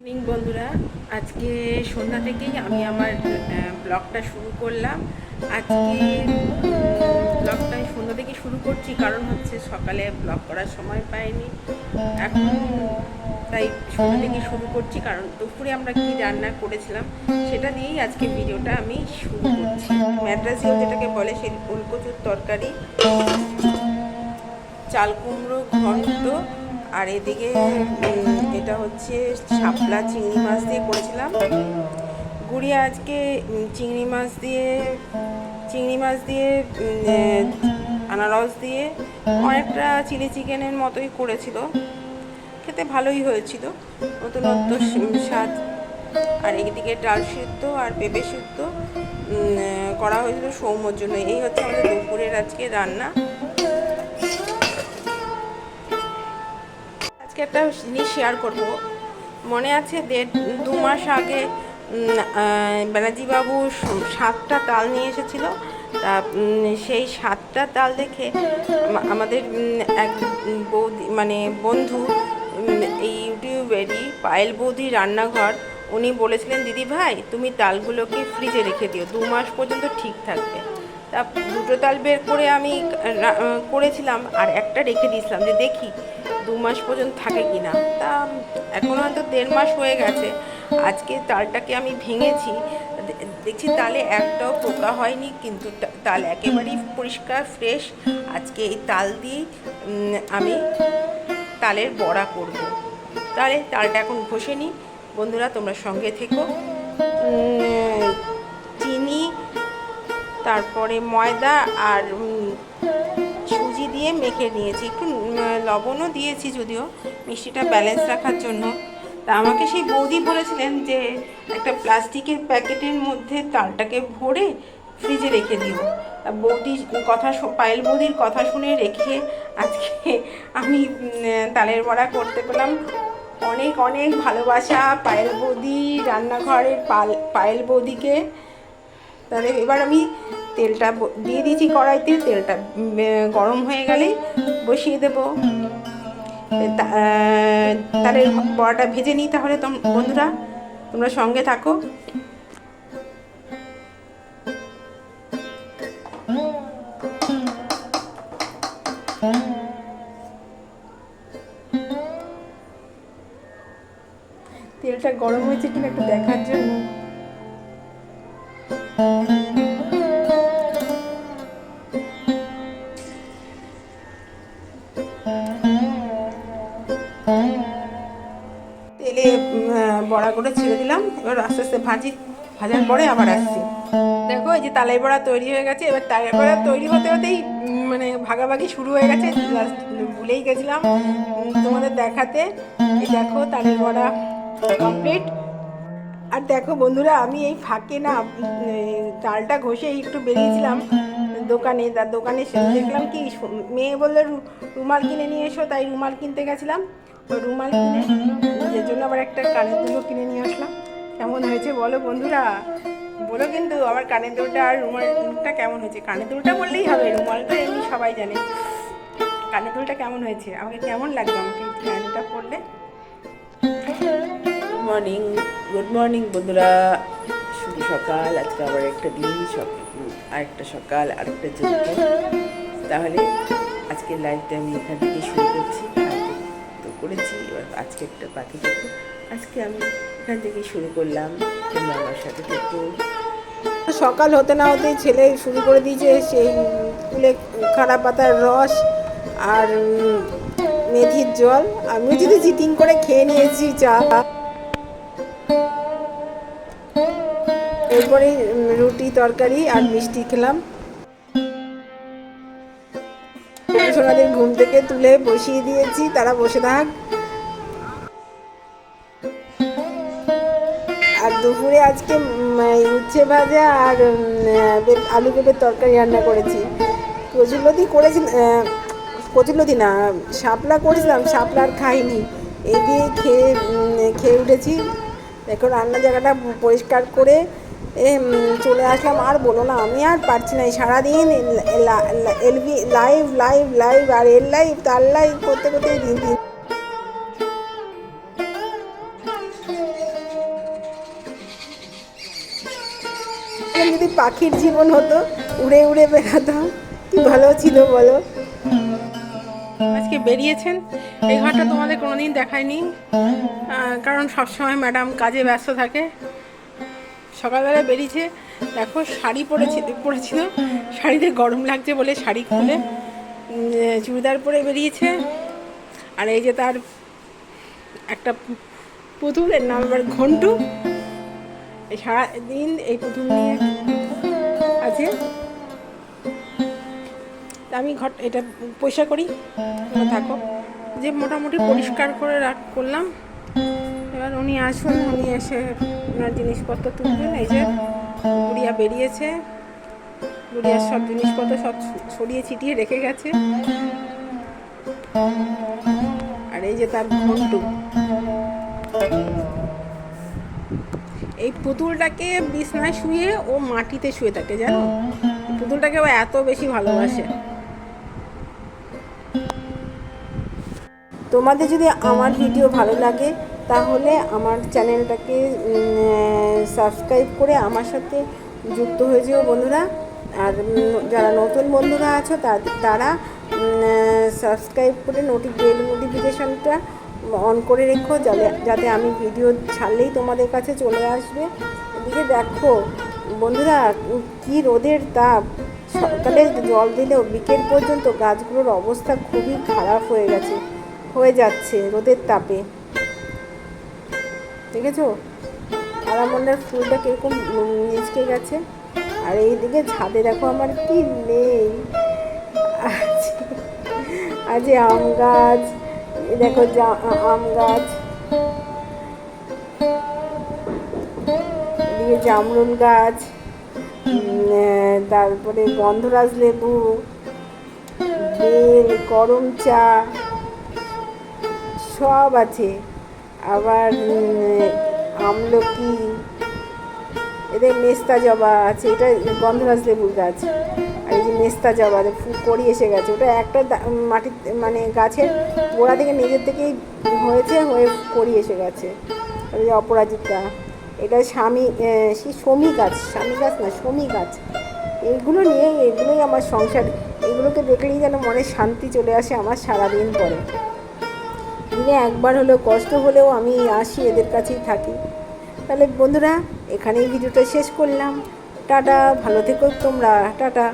বন্ধুরা। আজকে সন্ধ্যা থেকেই আমি আমার ব্লগটা শুরু করলাম। আজকে ব্লগটা সন্ধ্যা থেকে শুরু করছি, কারণ হচ্ছে সকালে ব্লগ করার সময় পাইনি। এখন তাই সন্ধ্যা থেকে শুরু করছি, কারণ দুপুরে আমরা কি রান্না করেছিলাম সেটা দিয়েই আজকে ভিডিওটা আমি শুরু করছি। ম্যাড্রাসিও যেটাকে বলে সেই ওলকচুর তরকারি, চাল কুমড়ো ঘন্ট আর এদিকে এটা হচ্ছে শাপলা চিংড়ি মাছ দিয়ে করেছিলাম। গুড়িয়া আজকে চিংড়ি মাছ দিয়ে, চিংড়ি মাছ দিয়ে আনারস দিয়ে, অনেকটা চিলি চিকেনের মতোই করেছিল। খেতে ভালোই হয়েছিল, নতুনত্ব স্বাদ। আর এদিকে ডাল সিদ্ধ আর পেঁপে সিদ্ধ করা হয়েছিল সৌম্যর জন্য। এই হচ্ছে আমাদের দুপুরের আজকে রান্না। আজকে একটা জিনিস শেয়ার করব। মনে আছে দেড়, দু মাস আগে ব্যানার্জিবাবু সাতটা তাল নিয়ে এসেছিল। তা সেই সাতটা তাল দেখে আমাদের এক বৌদি মানে বন্ধু এই ইউটিউবেরই পায়েল বৌদি রান্নাঘর, উনি বলেছিলেন, দিদি ভাই, তুমি তালগুলোকে ফ্রিজে রেখে দিও। দু মাস পর্যন্ত ঠিক থাকবে। তা দুটো তাল বের করে আমি করেছিলাম আর একটা রেখে দিয়েছিলাম যে দেখি দু মাস পর্যন্ত থাকে কি না। তা এখন হয়তো দেড় মাস হয়ে গেছে। আজকে তালটাকে আমি ভেঙেছি। দেখছি তালে একটাও পোকা হয়নি, কিন্তু তাল একেবারেই পরিষ্কার, ফ্রেশ। আজকে এই তাল দিয়েই আমি তালের বড়া করব। তাহলে তালটা এখন ঘষে নিই। বন্ধুরা, তোমরা সঙ্গে থেকো। তারপরে ময়দা আর সুজি দিয়ে মেখে নিয়েছি। একটু লবণও দিয়েছি যদিও, মিষ্টিটা ব্যালেন্স রাখার জন্য। তা আমাকে সেই বৌদি বলেছিলেন যে, একটা প্লাস্টিকের প্যাকেটের মধ্যে তালটাকে ভরে ফ্রিজে রেখে দিও। বৌদি কথা পায়েল বৌদির কথা শুনে রেখে আজকে আমি তালের বড়া করতে পেলাম। অনেক অনেক ভালোবাসা পায়েল বৌদি রান্নাঘরের পাল, পায়েল বৌদিকে। তাহলে এবার আমি তেলটা দিয়ে দিয়েছি কড়াইতে, তেলটা গরম হয়ে গেলে বসিয়ে দেব। তাহলে বড়াটা ভেজে নিই তাহলে বন্ধুরা, তোমরা সঙ্গে থাকো। তেলটা গরম হয়েছে কিনা একটু দেখার জন্য। তেলে বড়া করে ছেড়ে দিলাম। এবার আস্তে আস্তে ভাজি, ভাজার পরে আবার আসছি। দেখো, এই যে তালের বড়া তৈরি হয়ে গেছে। এবার তালের বড়া তৈরি হতে হতেই মানে ভাগাভাগি শুরু হয়ে গেছে। ভুলেই গেছিলাম। তোমাদের দেখাতে, এই দেখো তালের বড়া কমপ্লিট আর দেখো বন্ধুরা, আমি এই ফাঁকে না তালটা ঘষে একটু বেরিয়েছিলাম দোকানে। তার দোকানে দেখলাম কি মেয়ে বলল রুমাল কিনে নিয়ে এসো। তাই রুমাল কিনতে গেছিলাম। তো রুমাল কিনে নিজের জন্য আবার একটা কানের দুটো কিনে নিয়ে আসলাম। কেমন হয়েছে বলো বন্ধুরা? বলো কিন্তু আমার কানের দুলটা আর রুমালটা কেমন হয়েছে? কানের দুলটা বললেই হবে রুমালটা এমনি সবাই জানে। কানের দুলটা কেমন হয়েছে? আমাকে কেমন লাগবে আমাকে কানের গুড মর্নিং গুড মর্নিং বন্ধুরা। শুভ সকাল। আজকে আবার একটা দিন আরেকটা সকাল, আরেকটা যুদ্ধ তাহলে আজকের লাইফটা আমি এখান থেকে শুরু করছি। তো করেছি, এবার আজকে একটা পাখি দেখো আজকে আমি এখান থেকে শুরু করলাম। তোমরা আমার সাথে দেখো সকাল হতে না হতেই ছেলে শুরু করে দিয়েছে সেই কুলে খাড়া পাতার রস আর মেথির জল। আমিও যদি চিটিং করে খেয়ে নিয়েছি চা। এরপরে উম, রুটি তরকারি আর মিষ্টি খেলাম। সোনাদের ঘুম থেকে তুলে বসিয়ে দিয়েছি তারা বসে থাক। আর দুপুরে আজকে উচ্ছে ভাজা আর আলু পেঁপের তরকারি রান্না করেছি। কচুলতি করেছি আহ, কচুলতি না শাপলা করেছিলাম শাপলা আর খাইনি। এই দিয়ে খেয়ে খেয়ে উঠেছি। এখন রান্না জায়গাটা পরিষ্কার করে এ, চলে আসলাম, আর বলো না, আমি আর পারছি না সারাদিন এলভি, লাইভ লাইভ লাইভ, আর এল লাইভ, তার লাইভ করতে করতে দিন দিন। যদি পাখির জীবন হতো, উড়ে উড়ে বেড়াতাম, কি ভালো ছিল বলো? আজকে বেরিয়েছেন, এই ঘরটা তোমাদের কোনোদিন দেখায়নি। কারণ সবসময় ম্যাডাম কাজে ব্যস্ত থাকে। সকালবেলা বেরিয়েছে, দেখো শাড়ি পরেছি, পরেছিল, শাড়িতে গরম লাগছে বলে শাড়ি খুলে চুড়িদার পরে বেরিয়েছে, আর এই যে তার একটা পুতুল এর নাম আবার ঘন্টু, এই সারাদিন এই পুতুল নিয়ে আছে। আমি ঘর, এটা পয়সা করি থাকো। যে মোটামুটি পরিষ্কার করে রাখ, করলাম এবার উনি আসুন, উনি এসে ওনার জিনিসপত্র তুলবেন। এই যে বুড়িয়া বেরিয়েছে। বুড়িয়ার সব জিনিসপত্র সব ছড়িয়ে ছিটিয়ে রেখে গেছে। আর এই যে তার ঘন্টু। এই পুতুলটাকে বিছনায় শুয়ে ও মাটিতে শুয়ে থাকে, জানো? পুতুলটাকে ও এত বেশি ভালোবাসে। তোমাদের যদি আমার ভিডিও ভালো লাগে তাহলে আমার চ্যানেলটাকে সাবস্ক্রাইব করে আমার সাথে যুক্ত হয়ে যেও বন্ধুরা। আর যারা নতুন বন্ধুরা আছো তারা সাবস্ক্রাইব করে নোটি বেল নোটিফিকেশনটা অন করে রেখো, যাতে আমি ভিডিও ছাড়লেই তোমাদের কাছে চলে আসবে। এদিকে দেখো, বন্ধুরা, কি রোদের তাপ। সকালে জল দিলেও বিকেল পর্যন্ত গাছগুলোর অবস্থা খুবই খারাপ হয়ে গেছে, হয়ে যাচ্ছে রোদের তাপে। দেখেছ আরামন্ডার ফুলটা কীরকম নিচকে গেছে। আর এইদিকে ছাদে দেখো আমার কি নেই। আছে আম গাছ দেখো আম গাছ। এদিকে জামরুল গাছ তারপরে গন্ধরাজ লেবু, বেল, গরম চা, সব আছে। আবার আমলকি, এদের মেস্তা জবা আছে, এটা গন্ধরাজ লেবুর গাছ। আর এই যে মেস্তা জবা ফুল করি এসে গেছে, ওটা একটা মাটির মানে গাছের গোড়া থেকে নিজের থেকেই হয়েছে, হয়ে করি এসে গেছে। এই যে অপরাজিতা, এটা স্বামী সে সমী গাছ, স্বামী গাছ না সমী গাছ। এইগুলো নিয়ে, এগুলোই আমার সংসার, এগুলোকে দেখলেই যেন মনে শান্তি চলে আসে আমার সারাদিন পরে। দিনে একবার হলেও কষ্ট হলেও আমি আসি এদের কাছেই থাকি। তাহলে বন্ধুরা, এখানেই ভিডিওটা শেষ করলাম। টাটা, ভালো থেকো তোমরা। টাটা।